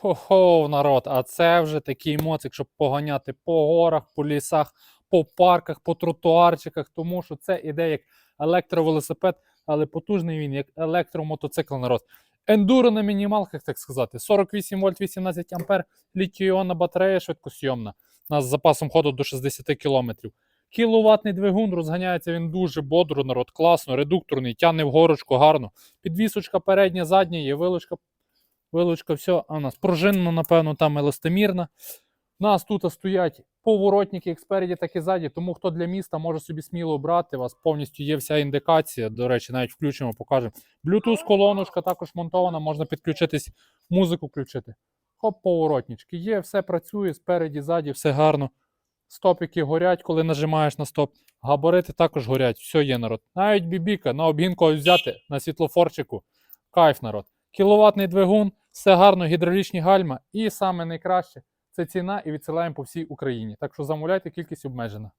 Хо-хо, народ, а це вже такий моцик, щоб поганяти по горах, по лісах, по парках, по тротуарчиках, тому що це іде як електровелосипед, але потужний він, як електромотоцикл, народ. Ендуро на мінімалках, так сказати. 48 вольт 18 ампер, літій-іонна батарея швидкосйомна. Нас з запасом ходу до 60 км. Кіловатний двигун, розганяється він дуже бодро, народ, класно, редукторний, тягне в горочку гарно. Підвісочка передня, задня, є вилочка Вилочка, все, а у нас пружинна, напевно, там еластомірна. У нас тут стоять поворотники як спереді, так і ззаді, тому хто для міста може собі сміло брати. У вас повністю є вся індикація. До речі, навіть включимо, покажемо. Bluetooth колоночка також монтована, можна підключитись, музику включити. Хоп, поворотнички. Є, все працює спереді, ззаді, все гарно. Стопики горять, коли нажимаєш на стоп. Габарити також горять, все є народ. Навіть бібіка на обгінку взяти на світлофорчику. Кайф народ. Кіловатний двигун, все гарно, гідравлічні гальма. І саме найкраще це ціна і відсилаємо по всій Україні. Так що замовляйте, кількість обмежена.